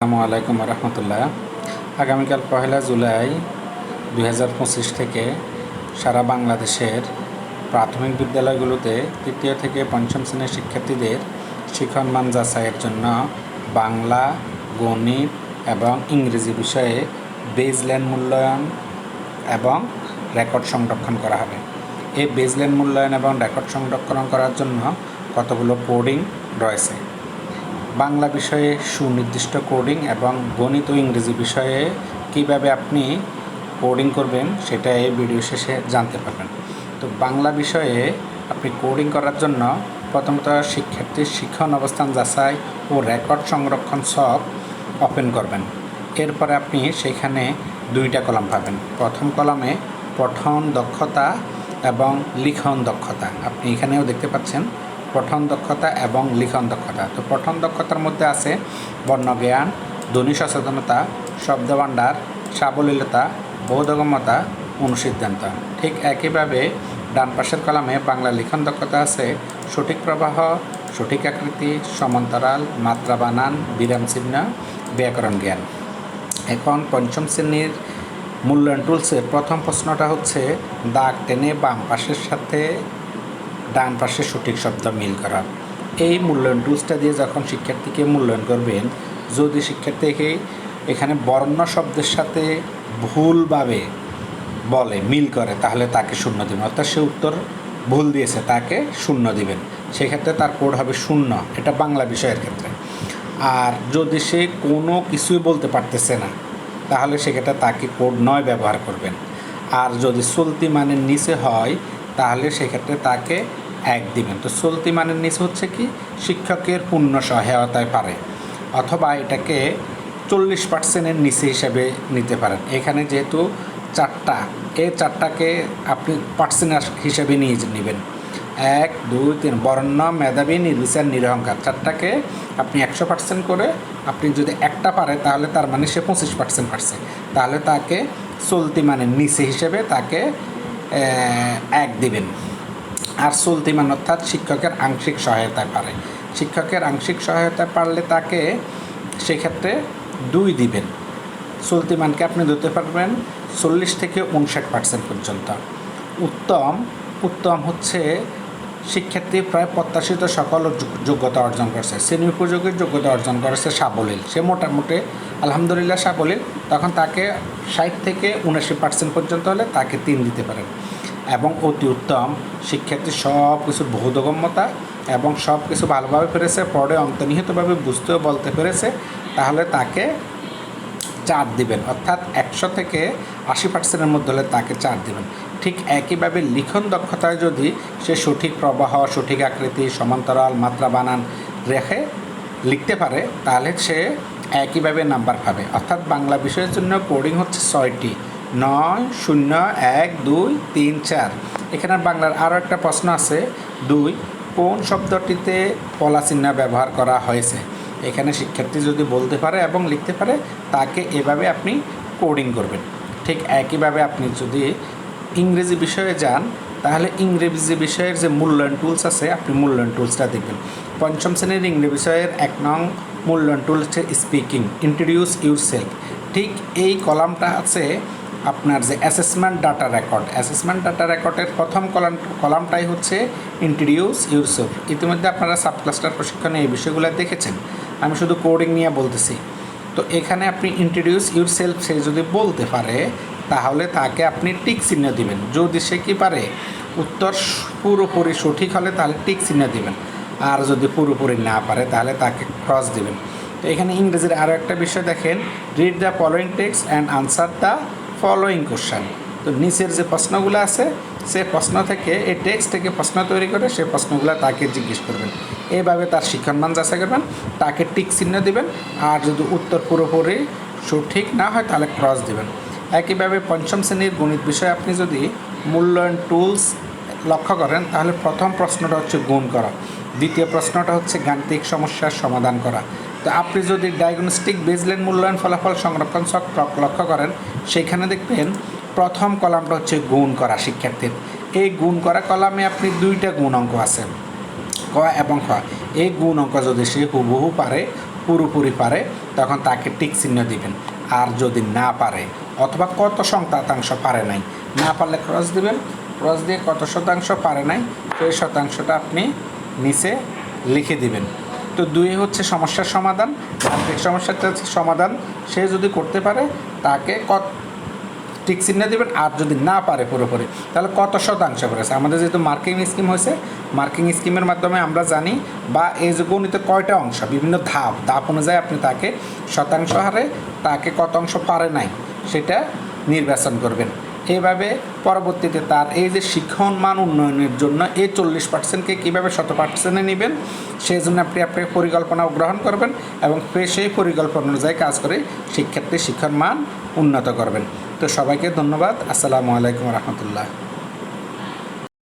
আসসালামু আলাইকুম রহমতুল্লাহ। আগামীকাল পহেলা জুলাই দুই হাজার পঁচিশ থেকে সারা বাংলাদেশের প্রাথমিক বিদ্যালয়গুলোতে তৃতীয় থেকে পঞ্চম শ্রেণির শিক্ষার্থীদের শিক্ষণমান যাচাইয়ের জন্য বাংলা, গণিত এবং ইংরেজি বিষয়ে বেজল্যান্ড মূল্যায়ন এবং রেকর্ড সংরক্ষণ করা হবে। এই বেজল্যান্ড মূল্যায়ন এবং রেকর্ড সংরক্ষণ করার জন্য কতগুলো কোডিং রয়েছে? বাংলা বিষয়ে সুনির্দিষ্ট কোডিং এবং গণিত ও ইংরেজি বিষয়ে কীভাবে আপনি কোডিং করবেন সেটা এই ভিডিও শেষে জানতে পারবেন। তো বাংলা বিষয়ে আপনি কোডিং করার জন্য প্রথমত শিক্ষার্থীর শিক্ষণ অবস্থান যাচাই ও রেকর্ড সংরক্ষণ সব ওপেন করবেন। এরপরে আপনি সেখানে দুইটা কলাম পাবেন। প্রথম কলামে পঠন দক্ষতা এবং লিখন দক্ষতা। আপনি এখানেও দেখতে পাচ্ছেন পঠন দক্ষতা এবং লিখন দক্ষতা। তো পঠন দক্ষতার মধ্যে আছে বর্ণজ্ঞান, ধ্বনি সচেতনতা, শব্দভাণ্ডার, সাবলীলতা, বোধগম্যতা, অনুসিদ্ধান্ত। ঠিক একইভাবে ডান পাশের কলামে বাংলা লিখন দক্ষতা আছে সঠিক প্রবাহ, সঠিক আকৃতি, সমান্তরাল, মাত্রা বানান, বিরাম চিহ্ন, ব্যাকরণ জ্ঞান। এখন পঞ্চম শ্রেণির মূল্যায়ন টুলসের প্রথম প্রশ্নটা হচ্ছে দাগ টেনে বাম পাশের সাথে ডান পাশে সঠিক শব্দ মিল করা। এই মূল্যায়ন টুলসটা দিয়ে যখন শিক্ষার্থীকে মূল্যায়ন করবেন, যদি শিক্ষার্থীকে এখানে বর্ণ শব্দের সাথে ভুলভাবে বলে, মিল করে, তাহলে তাকে শূন্য দেবেন। অর্থাৎ সে উত্তর ভুল দিয়েছে, তাকে শূন্য দিবেন। সেক্ষেত্রে তার কোড হবে শূন্য। এটা বাংলা বিষয়ের ক্ষেত্রে। আর যদি সে কোনো কিছুই বলতে পারতেছে না, তাহলে সেক্ষেত্রে তাকে কোড নয় ব্যবহার করবেন। আর যদি চলতি মানের নিচে হয় তাহলে সেক্ষেত্রে তাকে এক দিবেন। তো চলতি মানের নিচে হচ্ছে কি? শিক্ষকের পূর্ণ সহায়তায় পারে। অথবা এটাকে চল্লিশ পার্সেন্টের নিচে হিসাবে নিতে পারেন। এখানে যেহেতু চারটা এই চারটাকে আপনি পার্সেন্ট হিসাবে নিয়ে নেবেন। এক, দুই, তিন, বর্ণ, মেধাবী, নির্বিচার, নিরহংকার। চারটাকে আপনি একশো পার্সেন্ট করে আপনি যদি একটা পারে, তাহলে তার মানে সে পঁচিশ পার্সেন্ট পারছে। তাহলে তাকে চলতি মানের নিচে হিসেবে তাকে এক দিবেন। আর চলতি মান অর্থাৎ শিক্ষকের আংশিক সহায়তায় পারে। শিক্ষকের আংশিক সহায়তায় পারলে তাকে সেক্ষেত্রে দুই দিবেন। চলতি মানকে আপনি ধরতে পারবেন চল্লিশ থেকে উনষাট পার্সেন্ট পর্যন্ত। উত্তম উত্তম হচ্ছে শিক্ষার্থী প্রায় প্রত্যাশিত সকল যোগ্যতা অর্জন করেছে। শ্রেণি উপযোগী যোগ্যতা অর্জন করেছে সাবলীল। সে মোটামুটি আলহামদুলিল্লাহ সাবলীল। তখন তাকে ষাট থেকে উনাশি পার্সেন্ট পর্যন্ত হলে তাকে তিন দিতে পারেন। এবং অতি উত্তম শিক্ষার্থী সব কিছুর বোধগম্যতা এবং সব কিছু ভালোভাবে পেরেছে, পরে অন্তর্নিহিতভাবে বুঝতেও বলতে পেরেছে, তাহলে তাকে চার দিবেন। অর্থাৎ একশো থেকে আশি পার্সেন্টের মধ্যে হলে তাকে চার দিবেন। ঠিক একইভাবে লিখন দক্ষতায় যদি সে সঠিক প্রবাহ, সঠিক আকৃতি, সমান্তরাল মাত্রা বানান রেখে লিখতে পারে, তাহলে সে একইভাবে নাম্বার পাবে। অর্থাৎ বাংলা বিষয়ের জন্য কোডিং হচ্ছে ছয়টি। নয়, শূন্য, এক, দুই, তিন, চার। এখানে বাংলার আরও একটা প্রশ্ন আছে। দুই, কোন শব্দটিতে পলা চিহ্ন ব্যবহার করা হয়েছে? এখানে শিক্ষার্থী যদি বলতে পারে এবং লিখতে পারে, তাকে এভাবে আপনি কোডিং করবেন। ঠিক একইভাবে আপনি যদি ইংরেজি বিষয়ে যান, তাহলে ইংরেজি বিষয়ের যে মূল্যায়ন টুলস আছে, আপনি মূল্যায়ন টুলসটা দেখবেন। পঞ্চম শ্রেণির ইংরেজি বিষয়ের এক নং মূল্যায়ন টুল হচ্ছে স্পিকিং ইন্ট্রোডিউস ইউর সেলফ ঠিক এই কলামটা আছে আপনার যে assessment data record assessment data রেকর্ডের প্রথম কলাম, কলামটাই হচ্ছে ইন্ট্রোডিউস ইউরসেলফ ইতিমধ্যে আপনারা সাবক্লাস্টার প্রশিক্ষণে এই বিষয়গুলো দেখেছেন। আমি শুধু কোডিং নিয়ে বলতেছি। তো এখানে আপনি ইন্ট্রোডিউস ইউর সেলফ সে যদি বলতে পারে, তাহলে তাকে আপনি টিক চিহ্ন দিবেন। যদি সে কি পারে, উত্তর পুরোপুরি সঠিক হলে তাহলে টিক চিহ্ন দিবেন। আর যদি পুরোপুরি না পারে, তাহলে তাকে ক্রস দিবেন। তো এখানে ইংরেজির আরও একটা বিষয় দেখেন। Read the following text and answer the following question তো নিচের যে প্রশ্নগুলো আছে, সে প্রশ্ন থেকে, এই টেক্সট থেকে প্রশ্ন তৈরি করে সেই প্রশ্নগুলো তাকে জিজ্ঞেস করবেন। এইভাবে তার শিক্ষণমান যাচাই করবেন, তাকে টিক চিহ্ন দেবেন, আর যদি উত্তর পুরোপুরি সঠিক না হয়, তাহলে ক্রস দিবেন। একইভাবে পঞ্চম শ্রেণির গণিত বিষয়ে আপনি যদি মূল্যায়ন টুলস লক্ষ্য করেন, তাহলে প্রথম প্রশ্নটা হচ্ছে গুণ করা। দ্বিতীয় প্রশ্নটা হচ্ছে গাণিতিক সমস্যার সমাধান করা। তো আপনি যদি ডায়াগনস্টিক বেজলেন মূল্যায়ন ফলাফল সংরক্ষণ চক্র লক্ষ্য করেন সেইখানে দেখবেন প্রথম কলামটা হচ্ছে গুণ করা শিক্ষার্থীর। এই গুণ করা কলামে আপনি দুইটা গুণ অঙ্ক আছে, ক এবং খ। এই গুণ অঙ্ক যদি সে হুবহু পারে, পুরোপুরি পারে, তখন তাকে টিক চিহ্ন দিবেন। আর যদি না পারে, অথবা কত শতাংশ পারে নাই, না পারলে ক্রস দিবেন। ক্রস দিয়ে কত শতাংশ পারে নাই, সেই শতাংশটা আপনি নিচে লিখে দিবেন। তো দুই হচ্ছে সমস্যার সমাধান যান্ত্রিক সমস্যাটা হচ্ছে সমাধান। সে যদি করতে পারে, তাকে কত টিক চিহ্ন দেবেন, আর যদি না পারে পুরোপুরি, তাহলে কত শতাংশ করেছে আমাদের যেহেতু মার্কিং স্কিম হয়েছে, মার্কিং স্কিমের মাধ্যমে আমরা জানি বা এই যে গণিতে কয়টা অংশ, বিভিন্ন ধাপ ধাপ অনুযায়ী আপনি তাকে শতাংশ হারে, তাকে কত অংশ পারে নাই, সেটা নির্বাচন করবেন। এইভাবে পরবর্তীতে তার এই যে শিক্ষণ মান উন্নয়নের জন্য এই চল্লিশ পার্সেন্টকে কীভাবে শত পার্সেন্টে নেবেন সেই জন্য আপনি আপনি পরিকল্পনা গ্রহণ করবেন এবং সেই পরিকল্পনা অনুযায়ী কাজ করে শিক্ষার্থীর শিক্ষার মান উন্নত করবেন। তো সবাইকে ধন্যবাদ। আসসালামু আলাইকুম রহমতুল্লাহ।